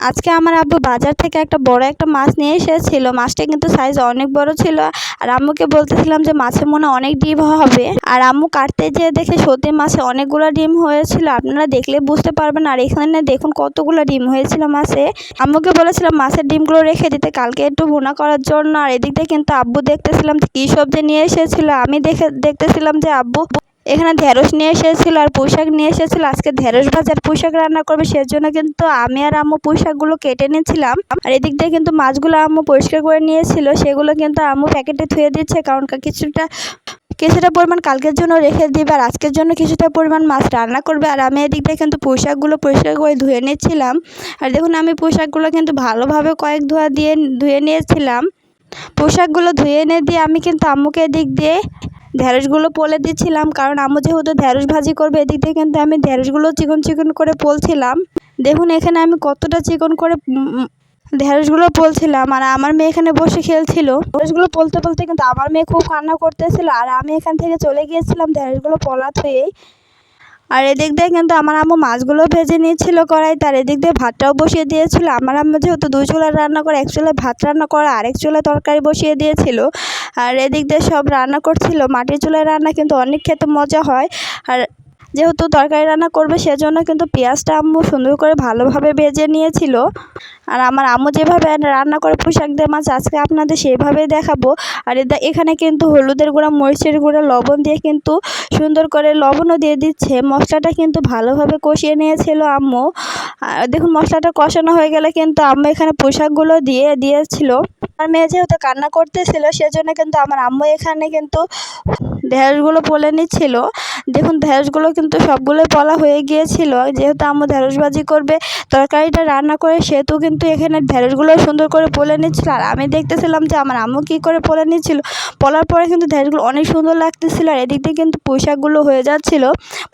আজকে আমার আব্বু বাজার থেকে একটা বড় একটা মাছ নিয়ে এসেছিল। মাছটা কিন্তু সাইজ অনেক বড় ছিল। আর আম্মুকে বলতেছিলাম যে মাছের মনে অনেক ডিম হবে। আর আম্মু কাটতে যেয়ে দেখে সত্যি মাছে অনেকগুলো ডিম হয়েছিল। আপনারা দেখলে বুঝতে পারবেন। আর এখানে দেখুন কতগুলো ডিম হয়েছিল মাছে। আম্মুকে বলেছিলাম মাছের ডিমগুলো রেখে দিতে। কালকে একটু ভুনা করার জন্য। আর এদিক দিয়ে কিন্তু আব্বু দেখতেছিলাম কী সবজি নিয়ে এসেছিল। আমি দেখে দেখতেছিলাম যে আব্বু এখানে ঢেঁড়স নিয়ে এসেছিল আর পুঁইশাক নিয়ে এসেছিল। আজকে ঢেঁড়স ভাজার পুঁইশাক রান্না করবে, সেজন্য কিন্তু আমি আর আম্মু পুঁইশাকগুলো কেটে নিয়েছিলাম। আর এদিক দিয়ে কিন্তু মাছগুলো আম্মু পরিষ্কার করে নিয়েছিল, সেগুলো কিন্তু আম্মু প্যাকেটে ধুয়ে দিচ্ছে কারণ কিছুটা কিছুটা পরিমাণ কালকের জন্য রেখে দিবে আর আজকের জন্য কিছুটা পরিমাণ মাছ রান্না করবে। আর আমি এদিক দিয়ে কিন্তু পোশাকগুলো পরিষ্কার করে ধুয়ে নিয়েছিলাম। আর দেখুন আমি পোশাকগুলো কিন্তু ভালোভাবে কয়েক ধোয়া দিয়ে, ধুয়ে নিয়েছিলাম। পোশাকগুলো ধুয়ে এনে দিয়ে আমি কিন্তু আম্মুকে এদিক দিয়ে ঢ্যাঁড়সগুলো পোলে দিচ্ছিলাম, কারণ আম্মু যেহেতু ঢ্যাঁড়স ভাজি করবে, এদিক দিয়ে কিন্তু আমি ঢ্যাঁড়সগুলো চিকন চিকন করে পোলছিলাম। দেখুন, এখানে আমি কতটা চিকন করে ঢ্যাঁড়সগুলো পোলছিলাম, আর আমার মেয়ে এখানে বসে খেলছিল। ঢ্যাঁড়সগুলো পোলতে পোলতে কিন্তু আমার মেয়ে খুব কান্না করতেছিল, আর আমি এখান থেকে চলে গিয়েছিলাম ঢ্যাঁড়সগুলো পোলা থুয়েই। আর এদিক দিয়ে কিন্তু আমার আম্মু মাছগুলো ভেজে নিয়েছিল কড়াই তার এদিক দিয়ে ভাতটাও বসিয়ে দিয়েছিল। আমার আম্মু যেহেতু দুই চুলার রান্না করে, এক চুলায় ভাত রান্না করে আরেক চুলায় তরকারি বসিয়ে দিয়েছিল। আর এদিক দিয়ে সব রান্না করছিল। মাটির চুলায় রান্না কিন্তু অনেক খেতে মজা হয়। আর যেহেতু তরকারি রান্না করবে, সেজন্য কিন্তু পেঁয়াজটা আম্মু সুন্দর করে ভালোভাবে ভেজে নিয়েছিল। আর আমার আম্মু যেভাবে রান্না করে পোশাক দিয়ে, মাছ আজকে আপনাদের সেইভাবেই দেখাবো। আর এখানে কিন্তু হলুদের গুঁড়া, মরিচের গুঁড়া, লবণ দিয়ে কিন্তু সুন্দর করে লবণও দিয়ে দিচ্ছে। মশলাটা কিন্তু ভালোভাবে কষিয়ে নিয়েছিল আম্মু। দেখুন, মশলাটা কষানো হয়ে গেলে কিন্তু আম্মু এখানে পোশাকগুলো দিয়ে দিয়েছিল। আমার মেয়ে যেহেতু কান্না করতেছিল, সেজন্য কিন্তু আমার আম্মু এখানে কিন্তু ঢেঁড়সগুলো পলে নিচ্ছিল। দেখুন, ঢেঁড়সগুলো কিন্তু সবগুলোই পলা হয়ে গিয়েছিল। যেহেতু আম্মু ঢেঁড়স ভাজি করবে, তরকারিটা রান্না করে সেহেতু কিন্তু এখানে ঢেঁড়সগুলো সুন্দর করে পলে নিচ্ছিল। আর আমি দেখতেছিলাম যে আমার আম্মু কী করে পলে নিচ্ছিল। পলার পরে কিন্তু ঢেঁড়সগুলো অনেক সুন্দর লাগতেছিল আর এদিক দিয়ে কিন্তু পোশাকগুলো হয়ে যাচ্ছিল।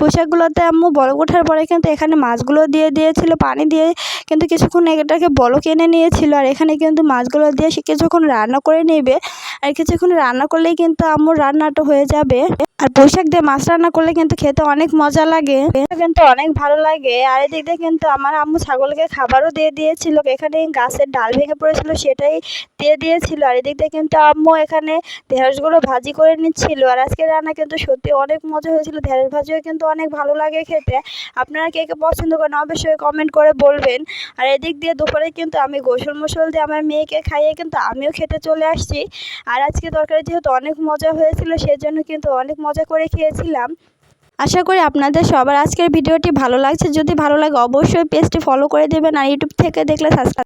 পোশাকগুলোতে আম্মু বলক ওঠার পরে কিন্তু এখানে মাছগুলো দিয়ে দিয়েছিল, পানি দিয়ে কিন্তু কিছুক্ষণ এটাকে বলক এনে নিয়েছিল। আর এখানে কিন্তু মাছগুলো দিয়ে সে কিছুক্ষণ রান্না করে নেবে আর কিছুক্ষণ রান্না করলেই কিন্তু আম্মুর রান্নাটা হয়ে যাবে। আর পুঁইশাক দিয়ে মাছ রান্না করলে কিন্তু খেতে অনেক মজা লাগে। কিন্তু অনেক ভালো লাগে। আর এদিক দিয়ে কিন্তু আমার আম্মু ছাগলকে খাবারও দিয়ে দিয়েছিল। এখানে গাছের ডাল ভেঙে পড়েছিল, সেটাই দিয়ে দিয়েছিল। আর এদিক দিয়ে কিন্তু আম্মু এখানে ঢেঁড়সগুলো ভাজি করে নিচ্ছিল। আর আজকে রান্না কিন্তু সত্যি অনেক মজা হয়েছিল। ঢেঁড়স ভাজিও কিন্তু অনেক ভালো লাগে খেতে। আপনারা কে কে পছন্দ করেন অবশ্যই কমেন্ট করে বলবেন। আর এদিক দিয়ে দুপুরে কিন্তু আমি গোসল মোসল দিয়ে আমার মেয়েকে খাইয়ে কিন্তু আমিও খেতে চলে আসছি। আর আজকে তরকারি যেহেতু অনেক মজা হয়েছিল, সেজন্য কিন্তু অনেক মজা করে খেয়েছিলাম। আশা করি আপনাদের সবার আজকের ভিডিওটি ভালো লাগছে। যদি ভালো লাগে অবশ্যই পেজটি ফলো করে দেবেন আর ইউটিউব থেকে দেখলে সাবস্ক্রাইব